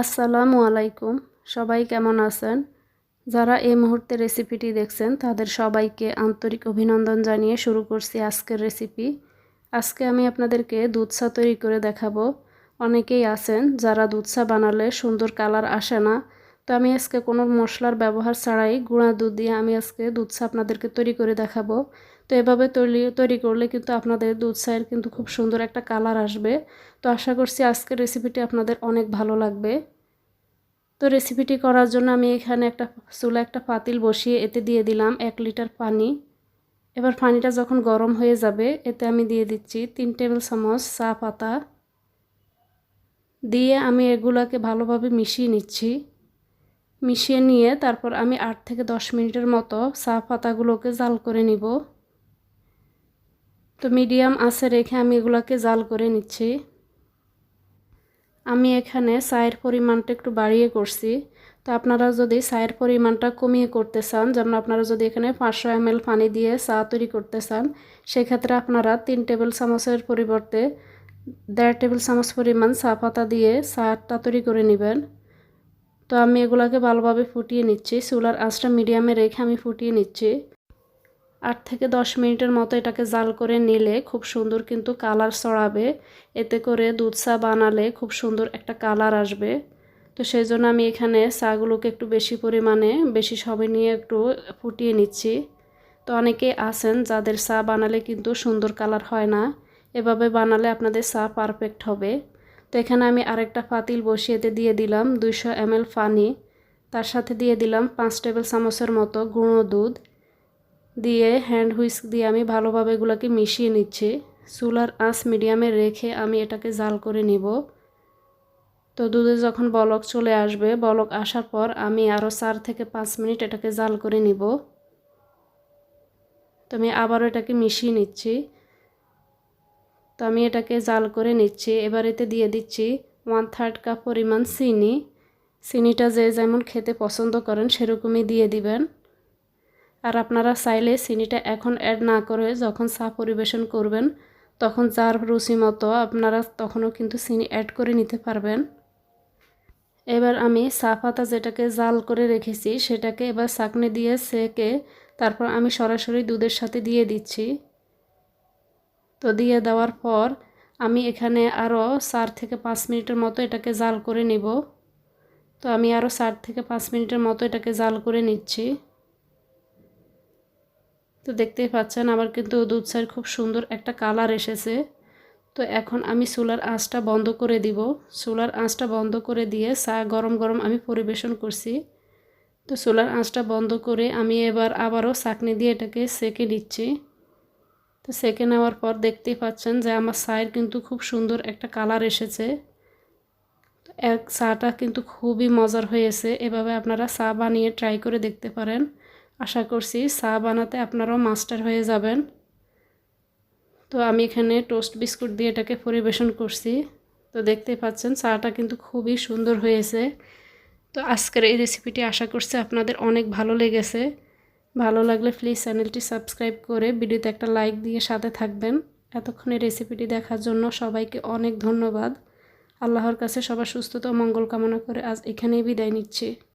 আসসালামু আলাইকুম। সবাই কেমন আছেন? যারা এই মুহূর্তে রেসিপিটি দেখছেন, তাদের সবাইকে আন্তরিক অভিনন্দন জানিয়ে শুরু করছি আজকের রেসিপি। আজকে আমি আপনাদেরকে দুধ চা তৈরি করে দেখাবো। অনেকেই আছেন যারা দুধ চা বানালে সুন্দর কালার আসে না। তো আমি আজকে কোনো মশলার ব্যবহার ছাড়াই গুঁড়া দুধ দিয়ে আমি আজকে দুধ চা আপনাদেরকে তৈরি করে দেখাবো। তো এভাবে তৈরি তৈরি করলে কিন্তু আপনাদের দুধ চায়ের কিন্তু খুব সুন্দর একটা কালার আসবে। তো আশা করছি আজকের রেসিপিটি আপনাদের অনেক ভালো লাগবে। তো রেসিপিটি করার জন্য আমি এখানে একটা চুলা একটা পাতিল বসিয়ে এতে দিয়ে দিলাম এক লিটার পানি। এবার পানিটা যখন গরম হয়ে যাবে, এতে আমি দিয়ে দিচ্ছি তিন টেবিল চামচ চা পাতা। দিয়ে আমি এগুলাকে ভালোভাবে মিশিয়ে নিচ্ছি। মিশিয়ে নিয়ে তারপর আমি আট থেকে দশ মিনিটের মতো চা পাতাগুলোকে জাল করে নিব। তো মিডিয়াম আছে রেখে আমি এগুলোকে জাল করে নিচ্ছি। আমি এখানে চায়ের পরিমাণটা একটু বাড়িয়ে করছি। তো আপনারা যদি চায়ের পরিমাণটা কমিয়ে করতে চান, যেমন আপনারা যদি এখানে পাঁচশো এম পানি দিয়ে চা তৈরি করতে চান, সেক্ষেত্রে আপনারা তিন টেবিল চামচের পরিবর্তে দেড় টেবিল চামচ পরিমাণ চা পাতা দিয়ে চাটা তৈরি করে নেবেন। তো আমি এগুলাকে ভালোভাবে ফুটিয়ে নিচ্ছি। চুলার আঁচটা মিডিয়ামে রেখে আমি ফুটিয়ে নিচ্ছি। আট থেকে দশ মিনিটের মতো এটাকে জাল করে নিলে খুব সুন্দর কিন্তু কালার ছড়াবে। এতে করে দুধ চা বানালে খুব সুন্দর একটা কালার আসবে। তো সেই জন্য আমি এখানে চাগুলোকে একটু বেশি পরিমাণে, বেশি সবে নিয়ে একটু ফুটিয়ে নিচ্ছি। তো অনেকে আছেন যাদের চা বানালে কিন্তু সুন্দর কালার হয় না। এভাবে বানালে আপনাদের চা পারফেক্ট হবে। তো এখানে আমি আরেকটা পাতিল বসিয়েতে দিয়ে দিলাম দুইশো এম পানি তার সাথে দিয়ে দিলাম পাঁচ টেবিল চামচের মতো গুঁড়ো দুধ। দিয়ে হ্যান্ড হুইস্ক দিয়ে আমি ভালোভাবে এগুলোকে মিশিয়ে নিচ্ছি। চুলার আঁচ মিডিয়ামে রেখে আমি এটাকে জাল করে নিব। তো দুধে যখন বলক চলে আসবে, বলক আসার পর আমি আরও চার থেকে পাঁচ মিনিট এটাকে জাল করে নিব। তো আমি আবারও এটাকে মিশিয়ে নিচ্ছি। তো আমি এটাকে জাল করে নিচ্ছি। এবার এতে দিয়ে দিচ্ছি ওয়ান থার্ড কাপ পরিমাণ চিনি। চিনিটা যে যেমন খেতে পছন্দ করেন সেরকমই দিয়ে দিবেন। আর আপনারা চাইলে চিনিটা এখন অ্যাড না করে যখন চা পরিবেশন করবেন, তখন যার রুচি মতো আপনারা তখনও কিন্তু চিনি অ্যাড করে নিতে পারবেন। এবার আমি চা পাতা যেটাকে জাল করে রেখেছি, সেটাকে এবার চাকনি দিয়ে সেকে তারপর আমি সরাসরি দুধের সাথে দিয়ে দিচ্ছি। তো দিয়ে দেওয়ার পর আমি এখানে আরও চার থেকে পাঁচ মিনিটের মতো এটাকে জাল করে নিব। তো আমি আরও চার থেকে পাঁচ মিনিটের মতো এটাকে জাল করে নিচ্ছি। তো দেখতেই পাচ্ছেন আমার কিন্তু দুধ চায়ের খুব সুন্দর একটা কালার এসেছে। তো এখন আমি চুলার আঁচটা বন্ধ করে দিব। চুলার আঁচটা বন্ধ করে দিয়ে চা গরম গরম আমি পরিবেশন করছি। তো চুলার আঁচটা বন্ধ করে আমি এবার আবারও চাকনি দিয়ে এটাকে সেকে নিচ্ছি। তো সেকে নেওয়ার পর দেখতেই পাচ্ছেন যে আমার চায়ের কিন্তু খুব সুন্দর একটা কালার এসেছে। এক চাটা কিন্তু খুবই মজার হয়েছে। এভাবে আপনারা চা বানিয়ে ট্রাই করে দেখতে পারেন। আশা করছি চা বানাতে আপনারাও মাস্টার হয়ে যাবেন। তো আমি এখানে টোস্ট বিস্কুট দিয়ে এটাকে পরিবেশন করছি। তো দেখতে পাচ্ছেন, চাটা কিন্তু খুবই সুন্দর হয়েছে। তো আজকের এই রেসিপিটি আশা করছি আপনাদের অনেক ভালো লেগেছে। ভালো লাগলে প্লিজ চ্যানেলটি সাবস্ক্রাইব করে ভিডিওতে একটা লাইক দিয়ে সাথে থাকবেন। এতক্ষণে রেসিপিটি দেখার জন্য সবাইকে অনেক ধন্যবাদ। আল্লাহর কাছে সবার সুস্থতা ও মঙ্গল কামনা করে আজ এখানেই বিদায় নিচ্ছি।